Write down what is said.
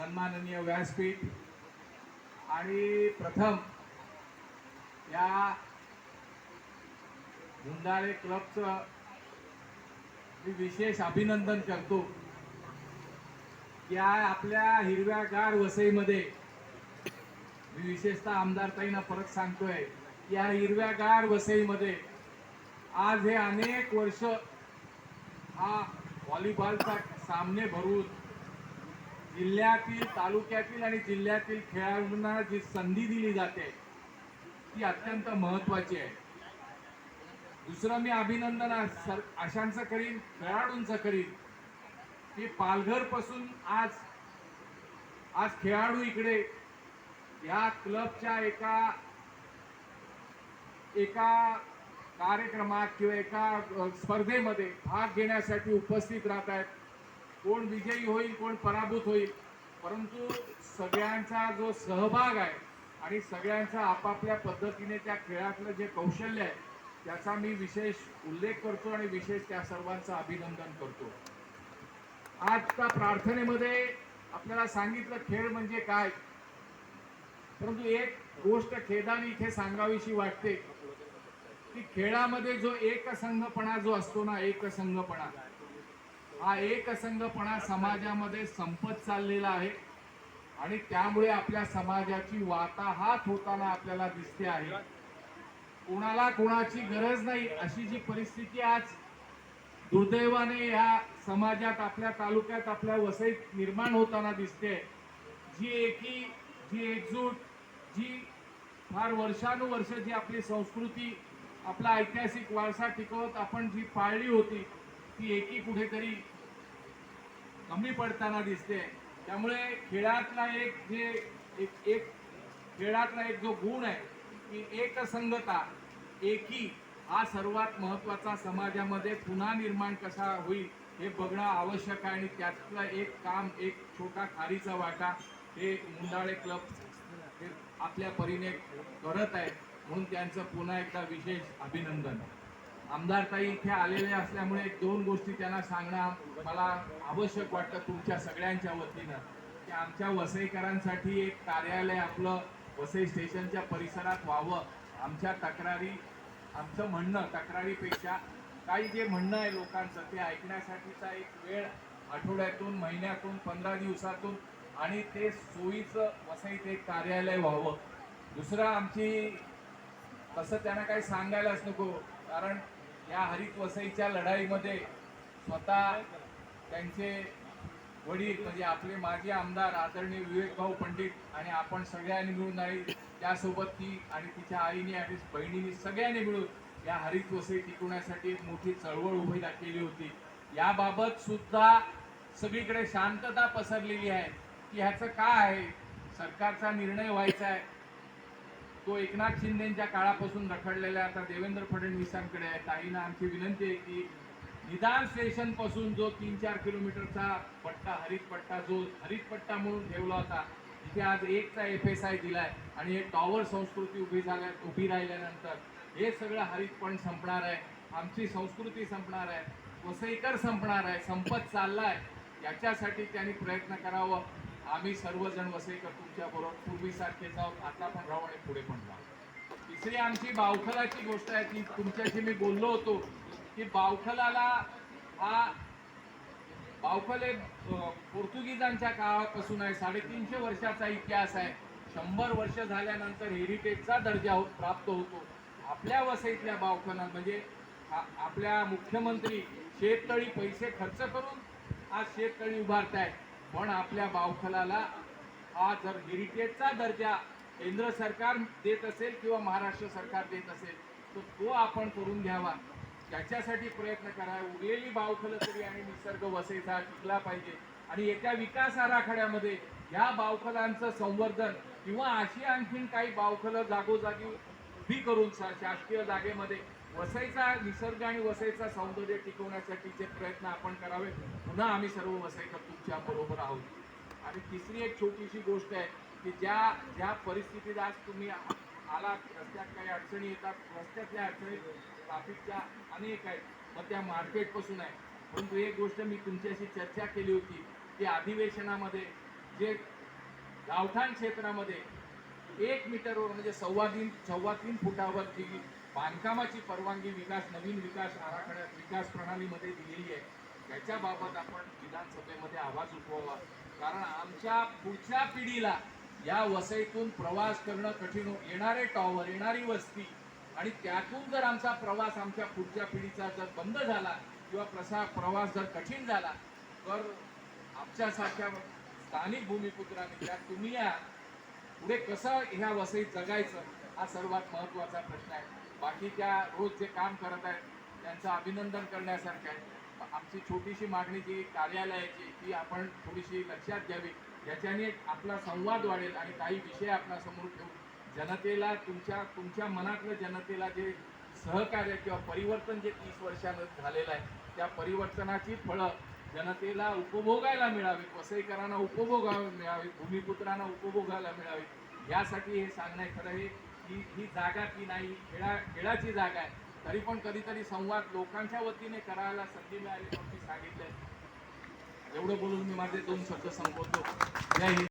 सन्माननीय व्यासपीठ. आणि प्रथम या गुंडाळे क्लबचं मी विशेष अभिनंदन करतो. या आपल्या हिरव्यागार वसईमध्ये मी विशेषतः आमदारताईंना परत सांगतोय या हिरव्यागार वसईमध्ये आज हे अनेक वर्ष हा व्हॉलीबॉलचा सामने भरून जिल्ह्यातील तालुक्यातील आणि जिल्ह्यातील खेळाडूंना जी संधी दिली जाते ती अत्यंत महत्वाची आहे. दुसरं मी अभिनंदन सर अशांचं करीन खेळाडूंचं करीन. की पालघरपासून आज आज खेळाडू इकडे या क्लबच्या एका एका कार्यक्रमात किंवा एका स्पर्धेमध्ये भाग घेण्यासाठी उपस्थित राहत आहेत. कोण विजयी होईल कोण पराभूत होईल. परंतु सगळ्यांचा जो सहभाग आहे आणि सगळ्यांचा आपापल्या पद्धतीने त्या खेळातलं जे कौशल्य आहे त्याचा मी विशेष उल्लेख करतो आणि विशेष त्या सर्वांचं अभिनंदन करतो. आजच्या प्रार्थनेमध्ये आपल्याला सांगितलं खेळ म्हणजे काय? परंतु एक गोष्ट खेदाने इथे सांगावीशी वाटते की खेळामध्ये जो एकसंघपणा जो असतो ना एकसंघपणा हा एकसंघपणा समाजामध्ये संपत चाललेला आहे. आणि त्यामुळे आपल्या समाजाची वाताहात होताना आपल्याला दिसते आहे. कोणाला कोणाची गरज नाही अशी जी परिस्थिती आज दुर्दैवाने या समाजात आपल्या तालुक्यात आपल्या वसईत निर्माण होताना दिसते. जी एकी जी एकजूट जी फार वर्षानुवर्ष जी आपली संस्कृती आपला ऐतिहासिक वारसा टिकवत आपण जी पाळली होती ती एकी कुठेतरी कमी पडताना दिसते. त्यामुळे खेळातला एक जे एक एक खेळातला एक जो गुण आहे की एकसंगता एकी हा सर्वात महत्त्वाचा समाजामध्ये पुन्हा निर्माण कसा होईल हे बघणं आवश्यक आहे. आणि त्यातलं एक काम एक छोटा खारीचा वाटा हे मुंडाळे क्लब हे आपल्या परीने करत आहे म्हणून त्यांचं पुन्हा एकदा विशेष अभिनंदन. आमदार ताई इथे आलेले असल्यामुळे दोन गोष्टी त्यांना सांगणं मला आवश्यक वाटतं तुमच्या सगळ्यांच्या वतीनं. की आमच्या वसईकरांसाठी एक कार्यालय आपलं वसई स्टेशनच्या परिसरात व्हावं. आमच्या तक्रारी आमचं म्हणणं तक्रारीपेक्षा काही जे म्हणणं आहे लोकांचं ते ऐकण्यासाठीचा एक वेळ आठवड्यातून महिन्यातून पंधरा दिवसातून आणि ते सोयीचं वसईत एक कार्यालय व्हावं. दुसरं आमची तसं त्यांना काही सांगायलाच नको कारण या हरित वसईच्या लढाईमध्ये स्वतः त्यांचे वडील म्हणजे आपले माजी आमदार आदरणीय विवेकभाऊ पंडित आणि आपण सगळ्यांनी मिळून आई त्यासोबत ती आणि तिच्या आईने आणि बहिणीने सगळ्यांनी मिळून या हरित वसई टिकवण्यासाठी एक मोठी चळवळ उभी केली होती. याबाबत सुद्धा सगळीकडे शांतता पसरलेली आहे. की ह्याचं काय आहे? सरकारचा निर्णय व्हायचा आहे. तो एकनाथ शिंदेच्या काळापासून रखडलेला आता देवेंद्र फडणवीसांकडे आहे. ताईंना आमची विनंती आहे की निदान स्टेशनपासून जो तीन चार किलोमीटरचा पट्टा हरित पट्टा जो हरित पट्टा म्हणून ठेवला होता तिथे आज एकचा एफ एस आय दिलाय आणि एक टॉवर संस्कृती उभी झाल्या उभी राहिल्यानंतर हे सगळं हरित पण संपणार आहे. आमची संस्कृती संपणार आहे. वसईकर संपणार आहे. संपत चाललाय. याच्यासाठी त्यांनी प्रयत्न करावं. आम्ही सर्वजण वसईकर तुमच्या बरोबर पूर्वीसारखेच आहोत आता पण राहू आणि पुढे पण राहू. तिसरी आमची बावखलाची गोष्ट आहे ती तुमच्याशी मी बोललो होतो की बावखलाला हा बावखल हे पोर्तुगीजांच्या काळापासून आहे साडेतीनशे वर्षाचा इतिहास आहे. शंभर वर्ष झाल्यानंतर हेरिटेजचा दर्जा हो- प्राप्त होतो. आपल्या वसईतल्या बावखला म्हणजे आपल्या मुख्यमंत्री शेततळी पैसे खर्च करून आज शेततळी उभारतायत. पण आपल्या बावखलाला हा जर हेरिटेजचा दर्जा केंद्र सरकार देत असेल किंवा महाराष्ट्र सरकार देत असेल तर तो आपण करून घ्यावा. त्याच्यासाठी प्रयत्न करा. उरलेली बावखलं तरी आणि निसर्ग वसईचा टिकला पाहिजे. आणि येत्या विकास आराखड्यामध्ये ह्या बावखलांचं संवर्धन किंवा अशी आणखीन काही बावखलं जागोजागी उभी करून शासकीय जागेमध्ये वसईचा निसर्ग आणि वसईचा सौंदर्य टिकवण्यासाठीचे प्रयत्न आपण करावे पुन्हा आम्ही सर्व वसईकर तुमच्या बरोबर आहोत. आणि तिसरी एक छोटीशी गोष्ट आहे की ज्या ज्या परिस्थितीत आज तुम्ही आलात रस्त्यात काही अडचणी येतात रस्त्यातल्या अडचणी ट्राफिकच्या अनेक आहेत मग त्या मार्केटपासून आहे. परंतु एक गोष्ट मी तुमच्याशी चर्चा केली होती की अधिवेशनामध्ये जे गावठाण क्षेत्रामध्ये एक मीटरवर म्हणजे सव्वा तीन सव्वा तीन फुटावर जी बांधकामाची परवानगी विकास नवीन विकास आराखड्यात विकास प्रणालीमध्ये दिलेली आहे त्याच्याबाबत आपण विधानसभेमध्ये आवाज उठवावा. कारण आमच्या पुढच्या पिढीला या वसईतून प्रवास करणं कठीण हो-, येणारे टॉवर येणारी वस्ती आणि त्यातून जर आमचा प्रवास आमच्या पुढच्या पिढीचा जर बंद झाला किंवा प्रसा प्रवास जर कठीण झाला तर आमच्यासारख्या स्थानिक भूमिपुत्रांनी त्या तुम्ही या पुढे कसं ह्या वसईत जगायचं हा सर्वात महत्त्वाचा प्रश्न आहे. बाकी त्या रोज जे काम करत आहेत त्यांचं अभिनंदन करण्यासारखं आहे. आमची छोटीशी मागणी जी कार्यालयाची ती आपण थोडीशी लक्षात घ्यावी. याच्याने आपला संवाद वाढेल आणि काही विषय आपणासमोर ठेवू. जनतेला तुमच्या तुमच्या मनातलं जनतेला जे सहकार्य किंवा परिवर्तन जे तीस वर्षानं झालेलं आहे त्या परिवर्तनाची फळं जनतेला उपभोगायला मिळावीत वसईकरांना उपभोगायला मिळावीत भूमिपुत्रांना उपभोगायला मिळावीत यासाठी हे सांगणं खरं हे ही ही जागा ती नाही खेळा खेळाची जागा आहे. तरी पण कधीतरी संवाद लोकांच्या वतीने करायला संधी मिळाली म्हणून सांगितलंय. एवढं बोलून मी माझे दोन शब्द संपवतो. जय हिंद.